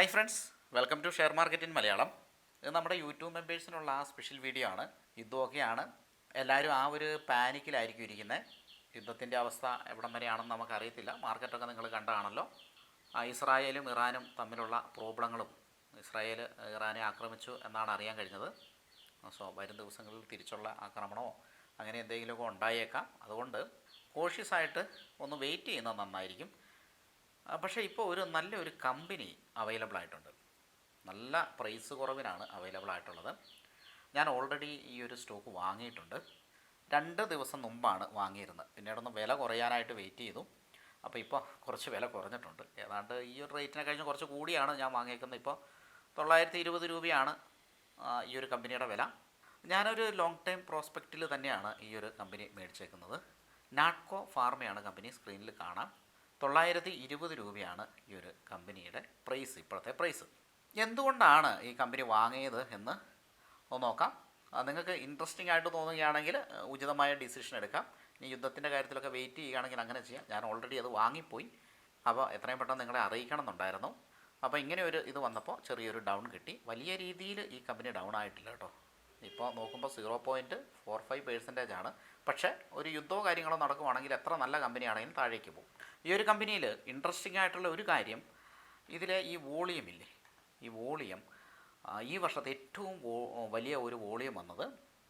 Hi friends welcome to share market in Malayalam ഇത് നമ്മുടെ YouTube മെമ്പേഴ്സിനുള്ള ആ സ്പെഷ്യൽ വീഡിയോ ആണ്. യുദ്ധമൊക്കെയാണ് എല്ലാവരും ആ ഒരു പാനിക്കിലായിരിക്കും ഇരിക്കുന്നത്. യുദ്ധത്തിന്റെ അവസ്ഥ എവിടം വരെയാണെന്ന് നമുക്കറിയത്തില്ല. മാർക്കറ്റൊക്കെ നിങ്ങൾ കണ്ടതാണല്ലോ. ഇസ്രായേലും ഇറാനും തമ്മിലുള്ള പ്രോബ്ലങ്ങളും ഇസ്രായേൽ ഇറാനെ ആക്രമിച്ചു എന്നാണ് അറിയാൻ കഴിഞ്ഞത്. സോ വരും ദിവസങ്ങളിൽ തിരിച്ചുള്ള ആക്രമണമോ അങ്ങനെ എന്തെങ്കിലുമൊക്കെ ഉണ്ടായേക്കാം. അതുകൊണ്ട് കോഷ്യസായിട്ട് ഒന്ന് വെയിറ്റ് ചെയ്യുന്നത് നന്നായിരിക്കും. പക്ഷേ ഇപ്പോൾ ഒരു നല്ലൊരു കമ്പനി അവൈലബിൾ ആയിട്ടുണ്ട്. നല്ല പ്രൈസ് കുറവിനാണ് അവൈലബിൾ ആയിട്ടുള്ളത്. ഞാൻ ഓൾറെഡി ഈ ഒരു സ്റ്റോക്ക് വാങ്ങിയിട്ടുണ്ട്. രണ്ട് ദിവസം മുമ്പാണ് വാങ്ങിയിരുന്നത്. പിന്നീടൊന്ന് വില കുറയാനായിട്ട് വെയിറ്റ് ചെയ്തു. അപ്പോൾ ഇപ്പോൾ കുറച്ച് വില കുറഞ്ഞിട്ടുണ്ട്. ഏതാണ്ട് ഈ ഒരു റേറ്റിനെ കഴിഞ്ഞ് കുറച്ച് കൂടിയാണ് ഞാൻ വാങ്ങിയേക്കുന്നത്. ഇപ്പോൾ തൊള്ളായിരത്തി ഇരുപത് രൂപയാണ് ഈ ഒരു കമ്പനിയുടെ വില. ഞാനൊരു ലോങ് ടൈം പ്രോസ്പെക്റ്റിൽ തന്നെയാണ് ഈ ഒരു കമ്പനി മേടിച്ചേക്കുന്നത്. നാട്കോ ഫാർമയാണ് കമ്പനി സ്ക്രീനിൽ കാണാം. തൊള്ളായിരത്തി ഇരുപത് രൂപയാണ് ഈ ഒരു കമ്പനിയുടെ പ്രൈസ് ഇപ്പോഴത്തെ പ്രൈസ് എന്തുകൊണ്ടാണ് ഈ കമ്പനി വാങ്ങിയത് എന്ന് ഒന്ന് നോക്കാം. നിങ്ങൾക്ക് ഇൻട്രസ്റ്റിംഗ് ആയിട്ട് തോന്നുകയാണെങ്കിൽ ഉചിതമായ ഡിസിഷൻ എടുക്കാം. ഇനി യുദ്ധത്തിന്റെ കാര്യത്തിലൊക്കെ വെയിറ്റ് ചെയ്യുകയാണെങ്കിൽ അങ്ങനെ ചെയ്യാം. ഞാൻ ഓൾറെഡി അത് വാങ്ങിപ്പോയി. അപ്പോൾ എത്രയും പെട്ടെന്ന് നിങ്ങളെ അറിയിക്കണം എന്നുണ്ടായിരുന്നു. അപ്പോൾ ഇങ്ങനെ ഒരു ഇത് വന്നപ്പോൾ ചെറിയൊരു ഡൗൺ കിട്ടി. വലിയ രീതിയിൽ ഈ കമ്പനി ഡൗൺ ആയിട്ടില്ല കേട്ടോ. ഇപ്പോൾ നോക്കുമ്പോൾ zero point four five percentage ആണ്. പക്ഷേ ഒരു യുദ്ധമോ കാര്യങ്ങളോ നടക്കുവാണെങ്കിൽ എത്ര നല്ല കമ്പനിയാണെങ്കിലും താഴേക്ക് പോകും. ഈ ഒരു കമ്പനിയിൽ ഇൻട്രസ്റ്റിംഗ് ആയിട്ടുള്ള ഒരു കാര്യം ഇതിലെ ഈ വോളിയം ഇല്ലേ ഈ വോളിയം ഈ വർഷത്തെ ഏറ്റവും വലിയ ഒരു വോളിയം വന്നത്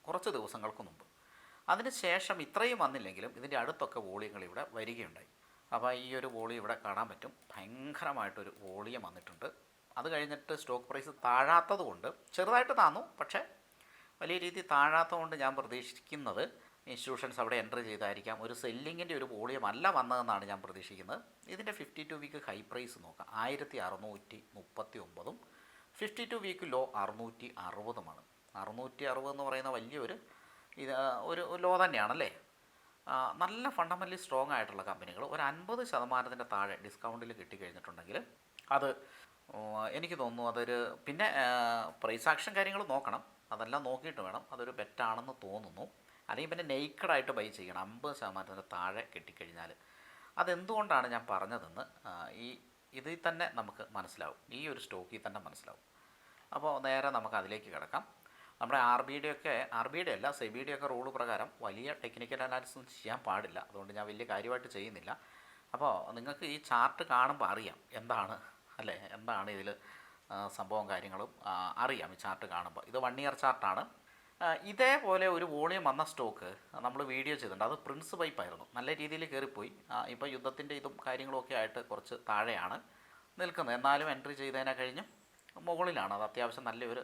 കുറച്ച് ദിവസങ്ങൾക്ക് മുമ്പ്. അതിന് ശേഷം ഇത്രയും വന്നില്ലെങ്കിലും ഇതിന്റെ അടുത്തൊക്കെ വോളിയങ്ങൾ ഇവിടെ വരികയുണ്ടായി. അപ്പോൾ ഈ ഒരു വോളിയം ഇവിടെ കാണാൻ പറ്റും. ഭയങ്കരമായിട്ടൊരു വോളിയം വന്നിട്ടുണ്ട്. അത് കഴിഞ്ഞിട്ട് സ്റ്റോക്ക് പ്രൈസ് താഴാത്തത് കൊണ്ട് ചെറുതായിട്ട് താന്നു പക്ഷേ വലിയ രീതിയിൽ താഴാത്തതുകൊണ്ട് ഞാൻ പ്രതീക്ഷിക്കുന്നത് ഇൻസ്റ്റിറ്റ്യൂഷൻസ് അവിടെ എന്റർ ചെയ്തായിരിക്കാം. ഒരു സെല്ലിങ്ങിന്റെ ഒരു വോളിയം അല്ല വന്നതെന്നാണ് ഞാൻ പ്രതീക്ഷിക്കുന്നത്. ഇതിന്റെ fifty two week high price നോക്കാം. ആയിരത്തി അറുന്നൂറ്റി മുപ്പത്തി ഒമ്പതും ഫിഫ്റ്റി ടു വീക്ക് ലോ അറുന്നൂറ്റി അറുപതുമാണ്. അറുന്നൂറ്റി അറുപത് എന്ന് പറയുന്ന വലിയൊരു ഇത് ഒരു ലോ തന്നെയാണല്ലേ? നല്ല ഫണ്ടമെന്റലി സ്ട്രോങ് ആയിട്ടുള്ള കമ്പനികൾ ഒരു അൻപത് ശതമാനത്തിന്റെ താഴെ ഡിസ്കൗണ്ടിൽ കിട്ടിക്കഴിഞ്ഞിട്ടുണ്ടെങ്കിൽ അത് എനിക്ക് തോന്നുന്നു അതൊരു പിന്നെ പ്രൈസ് ആക്ഷൻ കാര്യങ്ങൾ നോക്കണം. അതെല്ലാം നോക്കിയിട്ട് വേണം. അതൊരു ബെറ്റാണെന്ന് തോന്നുന്നു. അല്ലെങ്കിൽ പിന്നെ നെയ്ക്കഡായിട്ട് ബൈ ചെയ്യണം. അമ്പത് ശതമാനത്തിന്റെ താഴെ കിട്ടിക്കഴിഞ്ഞാൽ അതെന്തുകൊണ്ടാണ് ഞാൻ പറഞ്ഞതെന്ന് ഈ ഇതിൽ തന്നെ നമുക്ക് മനസ്സിലാവും. ഈ ഒരു സ്റ്റോക്കിൽ തന്നെ മനസ്സിലാവും. അപ്പോൾ നേരെ നമുക്ക് അതിലേക്ക് കിടക്കാം. നമ്മുടെ ആർ ബി ഡി ഒക്കെ ആർ ബി ഡി അല്ല സെബി ഒക്കെ റൂൾ പ്രകാരം വലിയ ടെക്നിക്കൽ അനാലിസിസ് ചെയ്യാൻ പാടില്ല. അതുകൊണ്ട് ഞാൻ വലിയ കാര്യമായിട്ട് ചെയ്യുന്നില്ല. അപ്പോൾ നിങ്ങൾക്ക് ഈ ചാർട്ട് കാണുമ്പോൾ അറിയാം എന്താണ് അല്ലേ? എന്താണ് ഇതിൽ സംഭവം കാര്യങ്ങളും അറിയാം ഈ ചാർട്ട് കാണുമ്പോൾ. ഇത് വൺ ഇയർ ചാർട്ടാണ് ഇതേപോലെ ഒരു വോളിയം വന്ന സ്റ്റോക്ക് നമ്മൾ വീഡിയോ ചെയ്തിട്ടുണ്ട്. അത് പ്രിൻസ് പൈപ്പ് ആയിരുന്നു. നല്ല രീതിയിൽ കയറിപ്പോയി. ഇപ്പോൾ യുദ്ധത്തിന്റെ ഇതും കാര്യങ്ങളൊക്കെ ആയിട്ട് കുറച്ച് താഴെയാണ് നിൽക്കുന്നത്. എന്നാലും എൻട്രി ചെയ്തതിനെ കഴിഞ്ഞും മുകളിലാണ്. അത് അത്യാവശ്യം നല്ലൊരു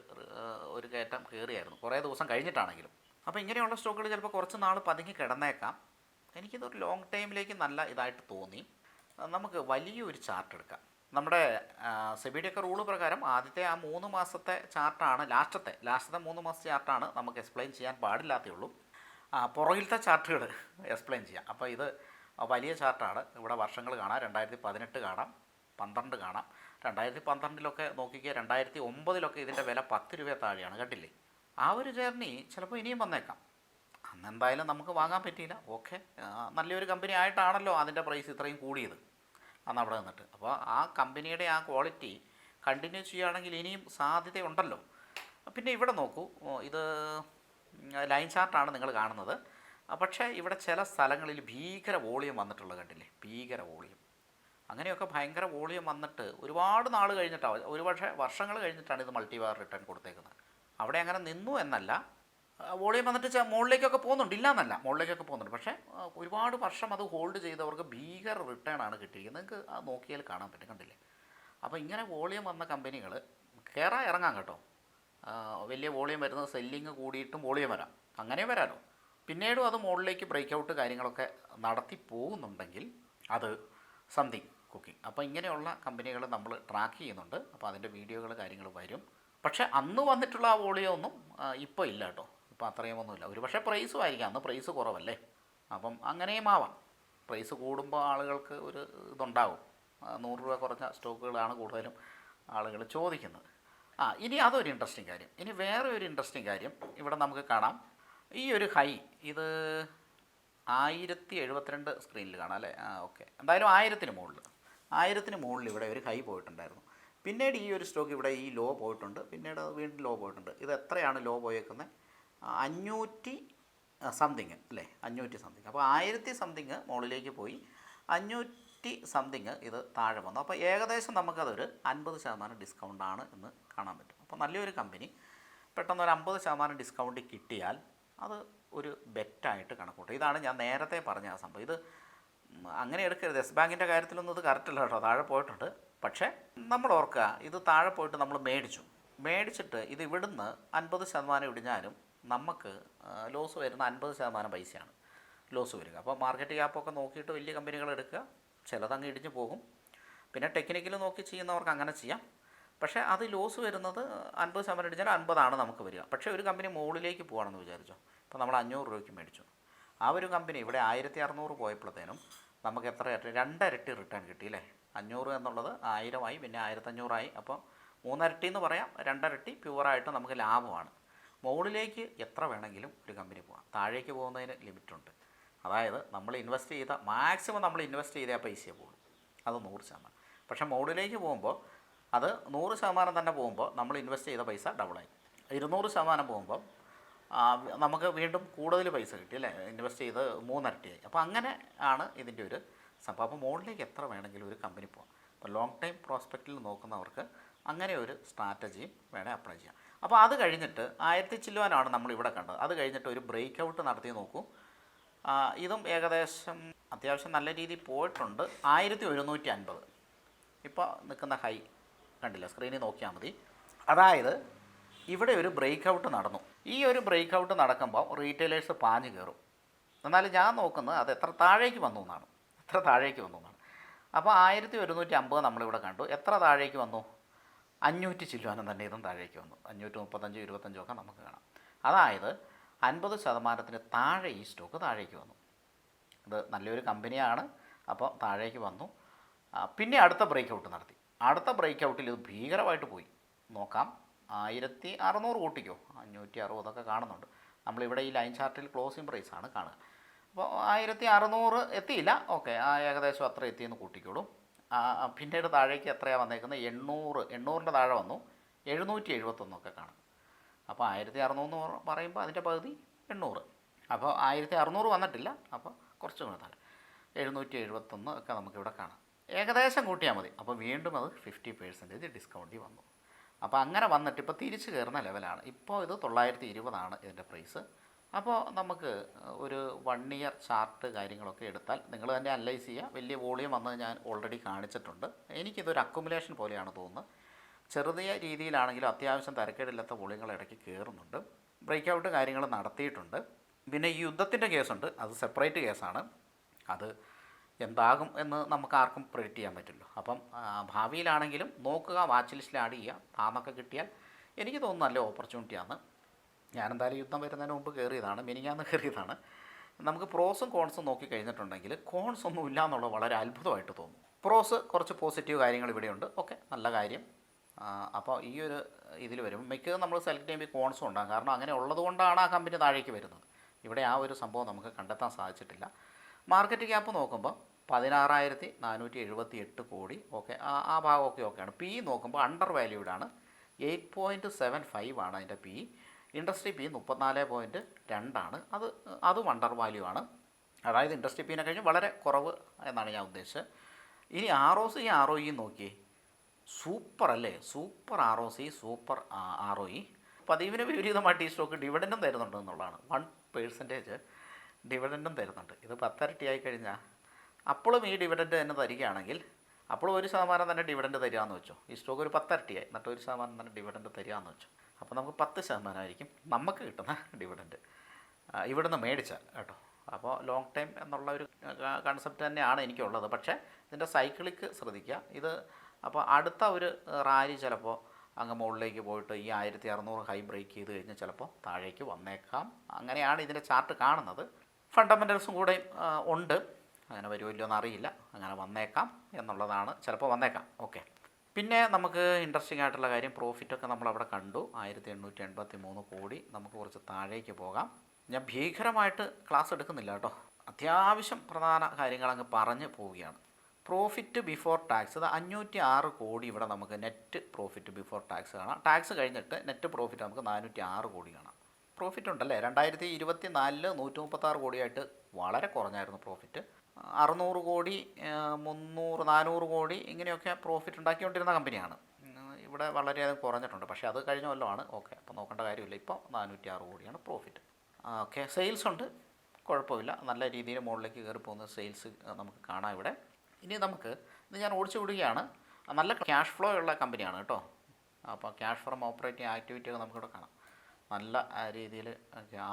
ഒരു കയറ്റം കയറിയായിരുന്നു. കുറേ ദിവസം കഴിഞ്ഞിട്ടാണെങ്കിലും. അപ്പോൾ ഇങ്ങനെയുള്ള സ്റ്റോക്കുകൾ ചിലപ്പോൾ കുറച്ച് നാൾ പതുങ്ങി കിടന്നേക്കാം. എനിക്കിതൊരു ലോങ് ടൈമിലേക്ക് നല്ല ഇതായിട്ട് തോന്നി. നമുക്ക് വലിയൊരു ചാർട്ട് എടുക്കാം. നമ്മുടെ സെബിയുടെയൊക്കെ റൂൾ പ്രകാരം ആദ്യത്തെ ആ മൂന്ന് മാസത്തെ ചാർട്ടാണ് ലാസ്റ്റത്തെ ലാസ്റ്റത്തെ മൂന്ന് മാസത്തെ ചാർട്ടാണ് നമുക്ക് എക്സ്പ്ലെയിൻ ചെയ്യാൻ പാടില്ലാത്തേ ഉള്ളൂ. ആ, പുറകിലത്തെ ചാർട്ടുകൾ എക്സ്പ്ലെയിൻ ചെയ്യാം. അപ്പോൾ ഇത് വലിയ ചാർട്ടാണ്. ഇവിടെ വർഷങ്ങൾ കാണാം. രണ്ടായിരത്തി പതിനെട്ട് കാണാം. പന്ത്രണ്ട് കാണാം. രണ്ടായിരത്തി പന്ത്രണ്ടിലൊക്കെ നോക്കിക്കുക രണ്ടായിരത്തി ഒമ്പതിലൊക്കെ ഇതിന്റെ വില പത്ത് രൂപ താഴെയാണ്. കണ്ടില്ലേ? ആ ഒരു ജേർണി ചിലപ്പോൾ ഇനിയും വന്നേക്കാം. അന്ന് എന്തായാലും നമുക്ക് വാങ്ങാൻ പറ്റിയില്ല. ഓക്കെ. നല്ലൊരു കമ്പനി ആയിട്ടാണല്ലോ അതിന്റെ പ്രൈസ് ഇത്രയും കൂടിയത്. അന്ന് അവിടെ നിന്നിട്ട്. അപ്പോൾ ആ കമ്പനിയുടെ ആ ക്വാളിറ്റി കണ്ടിന്യൂ ചെയ്യുകയാണെങ്കിൽ ഇനിയും സാധ്യതയുണ്ടല്ലോ. പിന്നെ ഇവിടെ നോക്കൂ ഇത് ലൈൻ ചാർട്ടാണ് നിങ്ങൾ കാണുന്നത്. പക്ഷേ ഇവിടെ ചില സ്ഥലങ്ങളിൽ ഭീകര വോളിയം വന്നിട്ടുള്ളത് കണ്ടില്ലേ? ഭീകര വോളിയം. അങ്ങനെയൊക്കെ ഭയങ്കര വോളിയം വന്നിട്ട് ഒരുപാട് നാൾ കഴിഞ്ഞിട്ടാണ് ഒരു പക്ഷേ വർഷങ്ങൾ കഴിഞ്ഞിട്ടാണ് ഇത് മൾട്ടിവാർ റിട്ടേൺ കൊടുത്തേക്കുന്നത്. അവിടെ അങ്ങനെ നിന്നു എന്നല്ല വോളിയം വന്നിട്ട് മുകളിലേക്കൊക്കെ പോകുന്നുണ്ട്. ഇല്ല എന്നല്ല മുകളിലേക്കൊക്കെ പോകുന്നുണ്ട്. പക്ഷേ ഒരുപാട് വർഷം അത് ഹോൾഡ് ചെയ്തവർക്ക് ഭീകര റിട്ടേൺ ആണ് കിട്ടിയിരിക്കുന്നത്. നിങ്ങൾക്ക് അത് നോക്കിയാൽ കാണാൻ പറ്റും. കണ്ടില്ലേ? അപ്പോൾ ഇങ്ങനെ വോളിയം വന്ന കമ്പനികൾ കയറാൻ ഇറങ്ങാം കേട്ടോ. വലിയ വോളിയം വരുന്നത് സെല്ലിങ് കൂടിയിട്ടും വോളിയം വരാം. അങ്ങനെ വരാമല്ലോ പിന്നീടും അത് മുകളിലേക്ക് ബ്രേക്ക് ഔട്ട് കാര്യങ്ങളൊക്കെ നടത്തി പോകുന്നുണ്ടെങ്കിൽ അത് സംതിങ് കുക്കിംഗ് അപ്പോൾ ഇങ്ങനെയുള്ള കമ്പനികൾ നമ്മൾ ട്രാക്ക് ചെയ്യുന്നുണ്ട്. അപ്പോൾ അതിന്റെ വീഡിയോകൾ കാര്യങ്ങൾ വരും. പക്ഷേ അന്ന് വന്നിട്ടുള്ള ആ വോളിയം ഒന്നും ഇപ്പോൾ ഇല്ല കേട്ടോ. ഇപ്പോൾ അത്രയും ഒന്നുമില്ല ഒരു പക്ഷേ പ്രൈസും ആയിരിക്കാം അന്ന് പ്രൈസ് കുറവല്ലേ? അപ്പം അങ്ങനെയും ആവാം. പ്രൈസ് കൂടുമ്പോൾ ആളുകൾക്ക് ഒരു ഇതുണ്ടാവും. നൂറ് രൂപ കുറഞ്ഞ സ്റ്റോക്കുകളാണ് കൂടുതലും ആളുകൾ ചോദിക്കുന്നത്. ആ ഇനി അതൊരു ഇൻട്രസ്റ്റിംഗ് കാര്യം. ഇനി വേറെ ഒരു ഇൻട്രസ്റ്റിംഗ് കാര്യം ഇവിടെ നമുക്ക് കാണാം. ഈ ഒരു ഹൈ ഇത് ആയിരത്തി എഴുപത്തിരണ്ട് സ്ക്രീനിൽ കാണാം അല്ലേ? ആ ഓക്കെ എന്തായാലും ആയിരത്തിന് മുകളിൽ ആയിരത്തിന് മുകളിൽ ഇവിടെ ഒരു ഹൈ പോയിട്ടുണ്ടായിരുന്നു. പിന്നീട് ഈ ഒരു സ്റ്റോക്ക് ഇവിടെ ഈ ലോ പോയിട്ടുണ്ട്. പിന്നീട് വീണ്ടും ലോ പോയിട്ടുണ്ട്. ഇത് എത്രയാണ് ലോ പോയേക്കുന്നത് അഞ്ഞൂറ്റി സംതിങ് അല്ലേ? അഞ്ഞൂറ്റി സംതിങ് അപ്പോൾ ആയിരത്തി സംതിങ് മുകളിലേക്ക് പോയി. അഞ്ഞൂറ്റി സംതിങ് ഇത് താഴെ വന്നു. അപ്പോൾ ഏകദേശം നമുക്കതൊരു അൻപത് ശതമാനം ഡിസ്കൗണ്ടാണ് എന്ന് കാണാൻ പറ്റും. അപ്പോൾ നല്ലൊരു കമ്പനി പെട്ടെന്ന് ഒരു അമ്പത് ശതമാനം ഡിസ്കൗണ്ട് കിട്ടിയാൽ അത് ഒരു ബെറ്റായിട്ട് കണക്കൂട്ടും. ഇതാണ് ഞാൻ നേരത്തെ പറഞ്ഞ ആ സംഭവം. ഇത് അങ്ങനെ എടുക്കരുത്. എസ് ബാങ്കിന്റെ കാര്യത്തിലൊന്നും ഇത് കറക്റ്റല്ല കേട്ടോ. താഴെ പോയിട്ടുണ്ട്. പക്ഷേ നമ്മൾ ഓർക്കുക ഇത് താഴെ പോയിട്ട് നമ്മൾ മേടിച്ചു. മേടിച്ചിട്ട് ഇത് ഇവിടുന്ന് അൻപത് ശതമാനം ഇടിഞ്ഞാലും നമുക്ക് ലോസ് വരുന്ന അൻപത് ശതമാനം പൈസയാണ് ലോസ് വരിക. അപ്പോൾ മാർക്കറ്റ് ക്യാപ്പൊക്കെ നോക്കിയിട്ട് വലിയ കമ്പനികൾ എടുക്കുക. ചിലതങ്ങ് ഇടിഞ്ഞു പോകും. പിന്നെ ടെക്നിക്കൽ നോക്കി ചെയ്യുന്നവർക്ക് അങ്ങനെ ചെയ്യാം. പക്ഷേ അത് ലോസ് വരുന്നത് അൻപത് ശതമാനം ഇടിഞ്ഞാൽ അൻപതാണ് നമുക്ക് വരിക. പക്ഷേ ഒരു കമ്പനി മുകളിലേക്ക് പോകണമെന്ന് വിചാരിച്ചോ. ഇപ്പോൾ നമ്മൾ അഞ്ഞൂറ് രൂപയ്ക്ക് മേടിച്ചു. ആ ഒരു കമ്പനി ഇവിടെ ആയിരത്തി അറുന്നൂറ് പോയപ്പോഴത്തേനും നമുക്ക് എത്ര രണ്ടരട്ടി റിട്ടേൺ കിട്ടി അല്ലേ? അഞ്ഞൂറ് എന്നുള്ളത് ആയിരമായി പിന്നെ ആയിരത്തഞ്ഞൂറായി. അപ്പോൾ മൂന്നരട്ടി എന്ന് പറയാം. രണ്ടരട്ടി പ്യുവറായിട്ട് നമുക്ക് ലാഭമാണ്. മുകളിലേക്ക് എത്ര വേണമെങ്കിലും ഒരു കമ്പനി പോകാം. താഴേക്ക് പോകുന്നതിന് ലിമിറ്റുണ്ട് അതായത് നമ്മൾ ഇൻവെസ്റ്റ് ചെയ്ത മാക്സിമം നമ്മൾ ഇൻവെസ്റ്റ് ചെയ്ത പൈസയെ പോകും അത് നൂറ് ശതമാനം. പക്ഷേ മുകളിലേക്ക് പോകുമ്പോൾ അത് നൂറ് ശതമാനം തന്നെ പോകുമ്പോൾ നമ്മൾ ഇൻവെസ്റ്റ് ചെയ്ത പൈസ ഡബിളായി ഇരുന്നൂറ് ശതമാനം പോകുമ്പോൾ നമുക്ക് വീണ്ടും കൂടുതൽ പൈസ കിട്ടി അല്ലേ? ഇൻവെസ്റ്റ് ചെയ്ത് മൂന്നരട്ടിയായി അപ്പോൾ അങ്ങനെ ആണ് ഇതിന്റെ ഒരു സംഭവം. അപ്പോൾ മുകളിലേക്ക് എത്ര വേണമെങ്കിലും ഒരു കമ്പനി പോകാം. അപ്പോൾ ലോങ് ടൈം പ്രോസ്പെക്റ്റിൽ നോക്കുന്നവർക്ക് അങ്ങനെ ഒരു സ്ട്രാറ്റജിയും വേണേൽ അപ്ലൈ ചെയ്യാം. അപ്പോൾ അത് കഴിഞ്ഞിട്ട് ആയിരത്തി ചില്ലുവാനാണ് നമ്മൾ ഇവിടെ കണ്ടത്. അത് കഴിഞ്ഞിട്ട് ഒരു ബ്രേക്ക് ഔട്ട് നടത്തി നോക്കൂ. ഇതും ഏകദേശം അത്യാവശ്യം നല്ല രീതിയിൽ പോയിട്ടുണ്ട്. ആയിരത്തി ഒരുന്നൂറ്റി അൻപത് ഇപ്പോൾ നിൽക്കുന്ന ഹൈ കണ്ടില്ല? സ്ക്രീനിൽ നോക്കിയാൽ മതി. അതായത് ഇവിടെ ഒരു ബ്രേക്ക് ഔട്ട് നടന്നു. ഈ ഒരു ബ്രേക്ക് ഔട്ട് നടക്കുമ്പോൾ റീറ്റെയിലേഴ്സ് പാഞ്ഞു കയറും എന്നാലും ഞാൻ നോക്കുന്നത് അത് എത്ര താഴേക്ക് വന്നു എന്നാണ്. എത്ര താഴേക്ക് വന്നു എന്നാണ്. അപ്പോൾ ആയിരത്തി ഒരുന്നൂറ്റി അമ്പത് നമ്മളിവിടെ കണ്ടു. എത്ര താഴേക്ക് വന്നു? അഞ്ഞൂറ്റി ചില്ലുവാനും തന്നെ ഇതും താഴേക്ക് വന്നു. അഞ്ഞൂറ്റി മുപ്പത്തഞ്ച് ഇരുപത്തഞ്ചൊക്കെ നമുക്ക് കാണാം. അതായത് അൻപത് ശതമാനത്തിന് താഴെ ഈ സ്റ്റോക്ക് താഴേക്ക് വന്നു. ഇത് നല്ലൊരു കമ്പനിയാണ് അപ്പോൾ താഴേക്ക് വന്നു. പിന്നെ അടുത്ത ബ്രേക്ക് ഔട്ട് നടത്തി. അടുത്ത ബ്രേക്ക് ഔട്ടിൽ ഇത് ഭീകരമായിട്ട് പോയി. നോക്കാം. ആയിരത്തി അറുന്നൂറ് കൂട്ടിക്കോ? അഞ്ഞൂറ്റി അറുപതൊക്കെ കാണുന്നുണ്ട്. നമ്മളിവിടെ ഈ ലൈൻ ചാർട്ടിൽ ക്ലോസിംഗ് പ്രൈസാണ് കാണുക. അപ്പോൾ ആയിരത്തി അറുന്നൂറ് എത്തിയില്ല. ഓക്കെ ഏകദേശം അത്ര എത്തിയെന്ന് കൂട്ടിക്കോളൂ. പിന്നീട് താഴേക്ക് എത്രയാണ് വന്നേക്കുന്നത്? എണ്ണൂറ് എണ്ണൂറിന്റെ താഴെ വന്നു. എഴുന്നൂറ്റി എഴുപത്തൊന്നൊക്കെ കാണും. അപ്പോൾ ആയിരത്തി അറുന്നൂറ് എന്ന് പറയുമ്പോൾ അതിന്റെ പകുതി എണ്ണൂറ്. അപ്പോൾ ആയിരത്തി അറുന്നൂറ് വന്നിട്ടില്ല. അപ്പോൾ കുറച്ച് കൂടെ എഴുന്നൂറ്റി എഴുപത്തൊന്ന് ഒക്കെ നമുക്കിവിടെ കാണാം. ഏകദേശം കൂട്ടിയാൽ മതി. അപ്പോൾ വീണ്ടും അത് ഫിഫ്റ്റി പേഴ്സന്റേജ് ഡിസ്കൗണ്ടിൽ വന്നു. അപ്പോൾ അങ്ങനെ വന്നിട്ട് ഇപ്പോൾ തിരിച്ച് കയറുന്ന ലെവലാണ് ഇപ്പോൾ ഇത് തൊള്ളായിരത്തി ഇരുപതാണ് ഇതിന്റെ പ്രൈസ് അപ്പോൾ നമുക്ക് ഒരു വൺ ഇയർ ചാർട്ട് കാര്യങ്ങളൊക്കെ എടുത്താൽ നിങ്ങൾ തന്നെ അനലൈസ് ചെയ്യുക വലിയ വോളിയം വന്നത് ഞാൻ ഓൾറെഡി കാണിച്ചിട്ടുണ്ട്. എനിക്കിതൊരു അക്കുമുലേഷൻ പോലെയാണ് തോന്നുന്നത്. ചെറിയ രീതിയിലാണെങ്കിലും അത്യാവശ്യം തരക്കേടില്ലാത്ത വോളിയങ്ങൾ ഇടയ്ക്ക് കയറുന്നുണ്ട് ബ്രേക്ക് ഔട്ട് കാര്യങ്ങൾ നടത്തിയിട്ടുണ്ട്. പിന്നെ ഈ യുദ്ധത്തിന്റെ കേസുണ്ട് അത് സെപ്പറേറ്റ് കേസാണ് അത് എന്താകും എന്ന് നമുക്ക് ആർക്കും പ്രിഡിക്റ്റ് ചെയ്യാൻ പറ്റില്ലോ. അപ്പം ഭാവിയിലാണെങ്കിലും നോക്കുക വാച്ച് ലിസ്റ്റിൽ ആഡ് ചെയ്യുക താന്നൊക്കെ കിട്ടിയാൽ എനിക്ക് തോന്നുന്നു നല്ല ഓപ്പർച്യൂണിറ്റിയാണ് ഞാനെന്തായാലും യുദ്ധം വരുന്നതിന് മുമ്പ് കയറിയതാണ് മിനിങ്ങാന്ന് കയറിയതാണ്. നമുക്ക് പ്രോസും കോൺസും നോക്കി കഴിഞ്ഞിട്ടുണ്ടെങ്കിൽ കോൺസ് ഒന്നും ഇല്ല എന്നുള്ളത് വളരെ അത്ഭുതമായിട്ട് തോന്നും. പ്രോസ് കുറച്ച് പോസിറ്റീവ് കാര്യങ്ങൾ ഇവിടെയുണ്ട്. ഓക്കെ നല്ല കാര്യം. അപ്പോൾ ഈ ഒരു ഇതിൽ വരും. മിക്കതും നമ്മൾ സെലക്ട് ചെയ്യുമ്പോൾ കോൺസും ഉണ്ടാകും. കാരണം അങ്ങനെ ഉള്ളതുകൊണ്ടാണ് ആ കമ്പനി താഴേക്ക് വരുന്നത്. ഇവിടെ ആ ഒരു സംഭവം നമുക്ക് കണ്ടെത്താൻ സാധിച്ചിട്ടില്ല. മാർക്കറ്റ് ക്യാപ്പ് നോക്കുമ്പോൾ പതിനാറായിരത്തി നാനൂറ്റി എഴുപത്തി എട്ട് കോടി. ഓക്കെ ആ ഭാഗമൊക്കെ ഓക്കെയാണ്. പി നോക്കുമ്പോൾ അണ്ടർ വാല്യൂഡാണ്. എയ്റ്റ് പോയിന്റ് സെവൻ ഫൈവ് ആണ് അതിന്റെ പി. ഇൻഡസ്ട്രി പി മുപ്പത്തിനാല് പോയിന്റ് രണ്ടാണ്. അത് അത് വണ്ടർ വാല്യൂ ആണ്. അതായത് ഇൻഡസ്ട്രി പീനെ കഴിഞ്ഞ് വളരെ കുറവ് എന്നാണ് ഞാൻ ഉദ്ദേശിച്ചത്. ഇനി R O C R O E നോക്കി സൂപ്പർ അല്ലേ? Super R O C super R O E. പതിവിന് വിപരീതമായിട്ട് ഈ സ്റ്റോക്ക് ഡിവിഡൻഡും തരുന്നുണ്ട് എന്നുള്ളതാണ്. വൺ പേഴ്സന്റേജ് ഡിവിഡൻഡും തരുന്നുണ്ട്. ഇത് പത്തരട്ടി കഴിഞ്ഞാൽ അപ്പോഴും ഈ ഡിവിഡൻഡ് തന്നെ തരികയാണെങ്കിൽ അപ്പോൾ ഒരു ശതമാനം തന്നെ ഡിവിഡൻഡ് തരികയെന്ന് വെച്ചോ. ഈ സ്റ്റോക്ക് ഒരു പത്തരട്ടിയായി. എന്നിട്ട് ഒരു ശതമാനം തന്നെ ഡിവിഡൻഡ് തരികയെന്ന് വെച്ചോ. അപ്പോൾ നമുക്ക് പത്ത് ശതമാനമായിരിക്കും നമുക്ക് കിട്ടുന്ന ഡിവിഡന്റ് ഇവിടുന്ന് മേടിച്ചാൽ കേട്ടോ. അപ്പോൾ ലോങ് ടൈം എന്നുള്ള ഒരു കൺസെപ്റ്റ് തന്നെയാണ് എനിക്കുള്ളത്. പക്ഷേ ഇതിന്റെ സൈക്കിളിക്ക് ശ്രദ്ധിക്കുക. ഇത് അപ്പോൾ അടുത്ത ഒരു റാലി ചിലപ്പോൾ അങ്ങ് മുകളിലേക്ക് പോയിട്ട് ഈ ആയിരത്തി അറുന്നൂറ് ഹൈ ബ്രേക്ക് ചെയ്ത് കഴിഞ്ഞാൽ ചിലപ്പോൾ താഴേക്ക് വന്നേക്കാം. അങ്ങനെയാണ് ഇതിന്റെ ചാർട്ട് കാണുന്നത്. ഫണ്ടമെന്റൽസും കൂടെ ഉണ്ട്. അങ്ങനെ വരുമല്ലോ എന്നറിയില്ല. അങ്ങനെ വന്നേക്കാം എന്നുള്ളതാണ്. ചിലപ്പോൾ വന്നേക്കാം. ഓക്കെ പിന്നെ നമുക്ക് ഇൻട്രസ്റ്റിംഗ് ആയിട്ടുള്ള കാര്യം പ്രോഫിറ്റൊക്കെ നമ്മളവിടെ കണ്ടു. ആയിരത്തി എണ്ണൂറ്റി എൺപത്തി മൂന്ന് കോടി. നമുക്ക് കുറച്ച് താഴേക്ക് പോകാം. ഞാൻ ഭീകരമായിട്ട് ക്ലാസ് എടുക്കുന്നില്ല കേട്ടോ. അത്യാവശ്യം പ്രധാന കാര്യങ്ങൾ അങ്ങ് പറഞ്ഞ് പോവുകയാണ്. പ്രോഫിറ്റ് ബിഫോർ ടാക്സ് അത് അഞ്ഞൂറ്റി ആറ് കോടി ഇവിടെ നമുക്ക് നെറ്റ് പ്രോഫിറ്റ് ബിഫോർ ടാക്സ് കാണാം. ടാക്സ് കഴിഞ്ഞിട്ട് നെറ്റ് പ്രോഫിറ്റ് നമുക്ക് നാനൂറ്റി ആറ് കോടി കാണാം. പ്രോഫിറ്റ് ഉണ്ടല്ലേ? രണ്ടായിരത്തി ഇരുപത്തി നാലിൽ നൂറ്റി മുപ്പത്താറ് കോടിയായിട്ട് വളരെ കുറഞ്ഞായിരുന്നു പ്രോഫിറ്റ് അറുന്നൂറ് കോടി മുന്നൂറ് നാനൂറ് കോടി ഇങ്ങനെയൊക്കെ പ്രോഫിറ്റ് ഉണ്ടാക്കിക്കൊണ്ടിരുന്ന കമ്പനിയാണ് ഇവിടെ വളരെയധികം കുറഞ്ഞിട്ടുണ്ട്. പക്ഷേ അത് കഴിഞ്ഞ കൊല്ലമാണ്. ഓക്കെ അപ്പോൾ നോക്കേണ്ട കാര്യമില്ല. ഇപ്പോൾ നാനൂറ്റി ആറ് കോടിയാണ് പ്രോഫിറ്റ് ഓക്കെ. സെയിൽസ് ഉണ്ട്. കുഴപ്പമില്ല. നല്ല രീതിയിൽ മുകളിലേക്ക് കയറി പോകുന്ന സെയിൽസ് നമുക്ക് കാണാം ഇവിടെ. ഇനി നമുക്ക് ഇത് ഞാൻ ഓടിച്ചു വിടുകയാണ്. നല്ല ക്യാഷ് ഫ്ലോ ഉള്ള കമ്പനിയാണ് കേട്ടോ. അപ്പോൾ ക്യാഷ് ഫ്രം ഓപ്പറേറ്റിംഗ് ആക്ടിവിറ്റി ഒക്കെ നമുക്കിവിടെ കാണാം. നല്ല രീതിയിൽ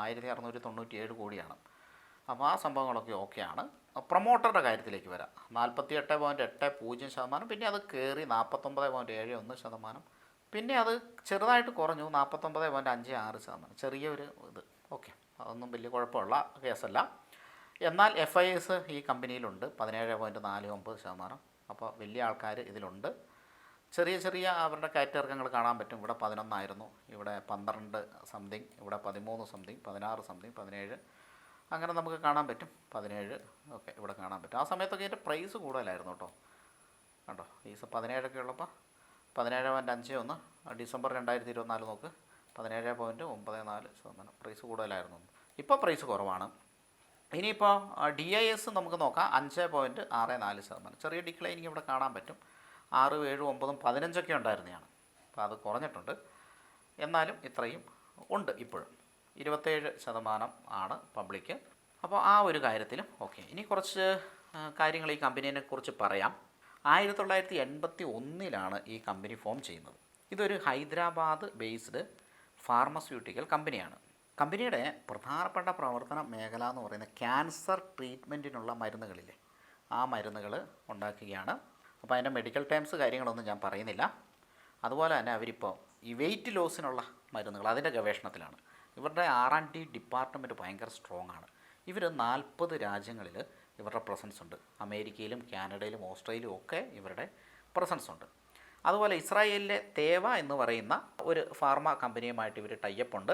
ആയിരത്തി അറുന്നൂറ്റി തൊണ്ണൂറ്റി ഏഴ് കോടിയാണ്. അപ്പോൾ ആ സംഭവങ്ങളൊക്കെ ഓക്കെയാണ് പ്രൊമോട്ടറുടെ കാര്യത്തിലേക്ക് വരാം. നാൽപ്പത്തി എട്ട് പോയിന്റ് എട്ട് പൂജ്യം ശതമാനം പിന്നെ അത് കയറി നാൽപ്പത്തൊമ്പത് പോയിന്റ് ഏഴ് ഒന്ന് ശതമാനം പിന്നെ അത് ചെറുതായിട്ട് കുറഞ്ഞു നാൽപ്പത്തൊമ്പത് പോയിന്റ് അഞ്ച് ആറ് ശതമാനം. ചെറിയൊരു ഇത്. ഓക്കെ അതൊന്നും വലിയ കുഴപ്പമുള്ള കേസല്ല. എന്നാൽ എഫ് ഐ എസ് ഈ കമ്പനിയിലുണ്ട്. പതിനേഴ് പോയിന്റ് നാല് ഒമ്പത് ശതമാനം. അപ്പോൾ വലിയ ആൾക്കാർ ഇതിലുണ്ട്. ചെറിയ ചെറിയ അവരുടെ കയറ്റിറക്കങ്ങൾ കാണാൻ പറ്റും. ഇവിടെ പതിനൊന്നായിരുന്നു. ഇവിടെ പന്ത്രണ്ട് സംതിങ് ഇവിടെ പതിമൂന്ന് സംതിങ് പതിനാറ് സംതിങ് പതിനേഴ് അങ്ങനെ നമുക്ക് കാണാൻ പറ്റും. പതിനേഴ്. ഒക്കെ ഇവിടെ കാണാൻ പറ്റും. ആ സമയത്തൊക്കെ ഇതിന്റെ പ്രൈസ് കൂടുതലായിരുന്നു കേട്ടോ. കണ്ടോ ഈ പതിനേഴൊക്കെ ഉള്ളപ്പോൾ പതിനേഴ് പോയിന്റ് അഞ്ച് ഒന്ന് ഡിസംബർ രണ്ടായിരത്തി ഇരുപത്തിനാല് നോക്ക്. പതിനേഴ് പോയിന്റ് ഒമ്പത് നാല് ശതമാനം. പ്രൈസ് കൂടുതലായിരുന്നു. ഇപ്പോൾ പ്രൈസ് കുറവാണ്. ഇനിയിപ്പോൾ ഡി ഐ എസ് നമുക്ക് നോക്കാം. അഞ്ച് പോയിന്റ് ആറ് നാല് ശതമാനം. ചെറിയ ഡിക്ലൈനിങ് ഇവിടെ കാണാൻ പറ്റും. ആറ് ഏഴ് ഒമ്പതും പതിനഞ്ചൊക്കെ ഉണ്ടായിരുന്നതാണ്. അപ്പോൾ അത് കുറഞ്ഞിട്ടുണ്ട്. എന്നാലും ഇത്രയും ഉണ്ട് ഇപ്പോഴും. ഇരുപത്തേഴ് ശതമാനം ആണ് പബ്ലിക്ക് അപ്പോൾ ആ ഒരു കാര്യത്തിലും ഓക്കെ. ഇനി കുറച്ച് കാര്യങ്ങൾ ഈ കമ്പനീനെ കുറിച്ച് പറയാം. ആയിരത്തി തൊള്ളായിരത്തി എൺപത്തി ഒന്നിലാണ് ഈ കമ്പനി ഫോം ചെയ്യുന്നത്. ഇതൊരു ഹൈദരാബാദ് ബേസ്ഡ് ഫാർമസ്യൂട്ടിക്കൽ കമ്പനിയാണ്. കമ്പനിയുടെ പ്രധാനപ്പെട്ട പ്രവർത്തന മേഖല എന്ന് പറയുന്നത് ക്യാൻസർ ട്രീറ്റ്മെന്റിനുള്ള മരുന്നുകളില്ലേ? ആ മരുന്നുകൾ ഉണ്ടാക്കുകയാണ്. അപ്പോൾ അതിന്റെ മെഡിക്കൽ ടേംസ് കാര്യങ്ങളൊന്നും ഞാൻ പറയുന്നില്ല. അതുപോലെ തന്നെ അവരിപ്പോൾ ഈ വെയിറ്റ് ലോസിനുള്ള മരുന്നുകൾ അതിന്റെ ഗവേഷണത്തിലാണ്. ഇവരുടെ ആർ ആൻഡ് ഡി ഡിപ്പാർട്ട്മെന്റ് ഭയങ്കര സ്ട്രോങ് ആണ്. ഇവർ നാൽപ്പത് രാജ്യങ്ങളിൽ ഇവരുടെ പ്രസൻസ് ഉണ്ട്. അമേരിക്കയിലും കാനഡയിലും ഓസ്ട്രേലിയയിലും ഒക്കെ ഇവരുടെ പ്രസൻസ് ഉണ്ട്. അതുപോലെ ഇസ്രായേലിലെ തേവ എന്ന് പറയുന്ന ഒരു ഫാർമ കമ്പനിയുമായിട്ട് ഇവർ ടൈപ്പ് ഉണ്ട്.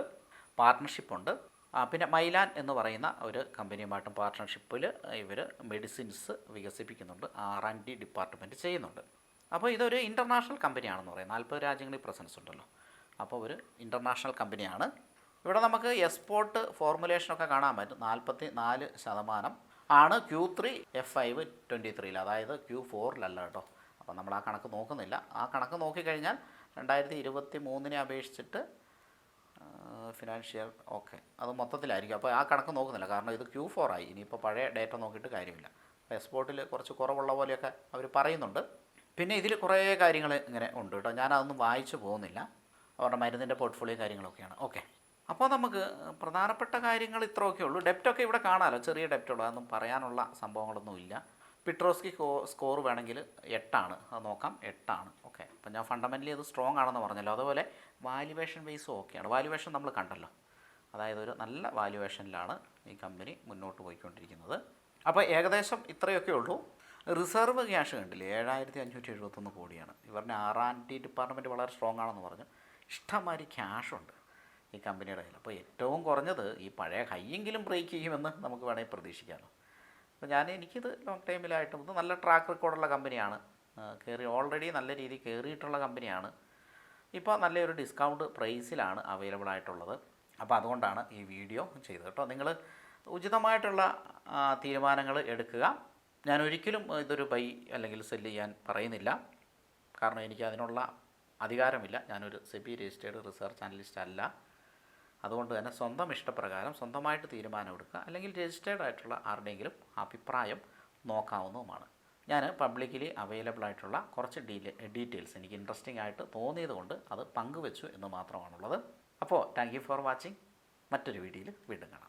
പാർട്ട്ണർഷിപ്പ് ഉണ്ട്. പിന്നെ മൈലാൻ എന്ന് പറയുന്ന ഒരു കമ്പനിയുമായിട്ടും പാർട്ട്ണർഷിപ്പിൽ ഇവർ മെഡിസിൻസ് വികസിപ്പിക്കുന്നുണ്ട് ആർ ആൻഡ് ഡി ഡിപ്പാർട്ട്മെന്റ് ചെയ്യുന്നുണ്ട്. അപ്പോൾ ഇതൊരു ഇന്റർനാഷണൽ കമ്പനിയാണെന്ന് പറയാം. നാൽപ്പത് രാജ്യങ്ങളിൽ പ്രസൻസ് ഉണ്ടല്ലോ. അപ്പോൾ ഒരു ഇന്റർനാഷണൽ കമ്പനിയാണ് ഇവിടെ നമുക്ക് എക്സ്പോർട്ട് ഫോർമുലേഷനൊക്കെ കാണാൻ പറ്റും. നാൽപ്പത്തി നാല് ശതമാനം ആണ് Q three F five twenty ത്രീയിൽ അതായത് ക്യൂ ഫോറിലല്ല കേട്ടോ. അപ്പോൾ നമ്മൾ ആ കണക്ക് നോക്കുന്നില്ല. ആ കണക്ക് നോക്കിക്കഴിഞ്ഞാൽ രണ്ടായിരത്തി ഇരുപത്തി മൂന്നിനെ അപേക്ഷിച്ചിട്ട് ഫിനാൻഷ്യൽ ഓക്കെ അത് മൊത്തത്തിലായിരിക്കും. അപ്പോൾ ആ കണക്ക് നോക്കുന്നില്ല. കാരണം ഇത് ക്യൂ ഫോർ ആയി. ഇനിയിപ്പോൾ പഴയ ഡേറ്റ നോക്കിയിട്ട് കാര്യമില്ല. അപ്പോൾ എക്സ്പോർട്ടിൽ കുറച്ച് കുറവുള്ള പോലെയൊക്കെ അവർ പറയുന്നുണ്ട്. പിന്നെ ഇതിൽ കുറേ കാര്യങ്ങൾ ഇങ്ങനെ ഉണ്ട് കേട്ടോ. ഞാനതൊന്നും വായിച്ചു പോകുന്നില്ല. അവരുടെ മരുന്നിന്റെ പോർട്ട്ഫോളിയോ കാര്യങ്ങളൊക്കെയാണ്. ഓക്കെ അപ്പോൾ നമുക്ക് പ്രധാനപ്പെട്ട കാര്യങ്ങൾ ഇത്രയൊക്കെ ഉള്ളൂ. ഡെപ്റ്റൊക്കെ ഇവിടെ കാണാമല്ലോ ചെറിയ ഡെപ്റ്റ് ഉള്ളൂ. അതൊന്നും പറയാനുള്ള സംഭവങ്ങളൊന്നുമില്ല പിട്രോസ്കി സ്കോർ വേണമെങ്കിൽ എട്ടാണ്. അത് നോക്കാം. എട്ടാണ്. ഓക്കെ അപ്പം ഞാൻ ഫണ്ടമെന്റലി അത് സ്ട്രോങ് ആണെന്ന് പറഞ്ഞല്ലോ. അതുപോലെ വാല്യുവേഷൻ ബേസും ഓക്കെയാണ് വാല്യുവേഷൻ നമ്മൾ കണ്ടല്ലോ. അതായത് ഒരു നല്ല വാല്യുവേഷനിലാണ് ഈ കമ്പനി മുന്നോട്ട് പോയിക്കൊണ്ടിരിക്കുന്നത്. അപ്പോൾ ഏകദേശം ഇത്രയൊക്കെ ഉള്ളൂ. റിസർവ് ക്യാഷ് കണ്ടില്ലേ? ഏഴായിരത്തി അഞ്ഞൂറ്റി എഴുപത്തൊന്ന് കോടിയാണ്. ഇവരുടെ ആർ ആൻഡ് ഡി ഡിപ്പാർട്ട്മെന്റ് വളരെ സ്ട്രോങ് ആണെന്ന് പറഞ്ഞു. ഇഷ്ടംമാതിരി ക്യാഷുണ്ട് ഈ കമ്പനിയുടെ കയ്യിൽ. അപ്പോൾ ഏറ്റവും കുറഞ്ഞത് ഈ പഴയ ഹൈയെങ്കിലും ബ്രേക്ക് ചെയ്യുമെന്ന് നമുക്ക് വേണമെങ്കിൽ പ്രതീക്ഷിക്കാമല്ലോ അപ്പോൾ ഞാൻ എനിക്കിത് ലോങ് ടൈമിലായിട്ടും ഇത് നല്ല ട്രാക്ക് റെക്കോർഡുള്ള കമ്പനിയാണ്. കയറി ഓൾറെഡി നല്ല രീതിയിൽ കയറിയിട്ടുള്ള കമ്പനിയാണ്. ഇപ്പോൾ നല്ലൊരു ഡിസ്കൗണ്ട് പ്രൈസിലാണ് അവൈലബിൾ ആയിട്ടുള്ളത്. അപ്പോൾ അതുകൊണ്ടാണ് ഈ വീഡിയോ ചെയ്തത് കേട്ടോ. നിങ്ങൾ ഉചിതമായിട്ടുള്ള തീരുമാനങ്ങൾ എടുക്കുക. ഞാൻ ഒരിക്കലും ഇതൊരു ബൈ അല്ലെങ്കിൽ സെല്ല് ചെയ്യാൻ പറയുന്നില്ല. കാരണം എനിക്ക് അതിനുള്ള അധികാരമില്ല. ഞാനൊരു സെബി രജിസ്റ്റേർഡ് റിസർച്ച് അനലിസ്റ്റ് അല്ല. അതുകൊണ്ട് തന്നെ സ്വന്തം ഇഷ്ടപ്രകാരം സ്വന്തമായിട്ട് തീരുമാനമെടുക്കുക അല്ലെങ്കിൽ രജിസ്റ്റേർഡ് ആയിട്ടുള്ള ആരുടെയെങ്കിലും അഭിപ്രായം നോക്കാവുന്നതുമാണ്. ഞാൻ പബ്ലിക്കലി അവൈലബിൾ ആയിട്ടുള്ള കുറച്ച് ഡീറ്റെയിൽസ് എനിക്ക് ഇൻട്രസ്റ്റിംഗ് ആയിട്ട് തോന്നിയതുകൊണ്ട് അത് പങ്കുവെച്ചു എന്ന് മാത്രമാണുള്ളത്. അപ്പോൾ താങ്ക് യു ഫോർ വാച്ചിങ് മറ്റൊരു വീഡിയോയിൽ വീണ്ടും കാണാം.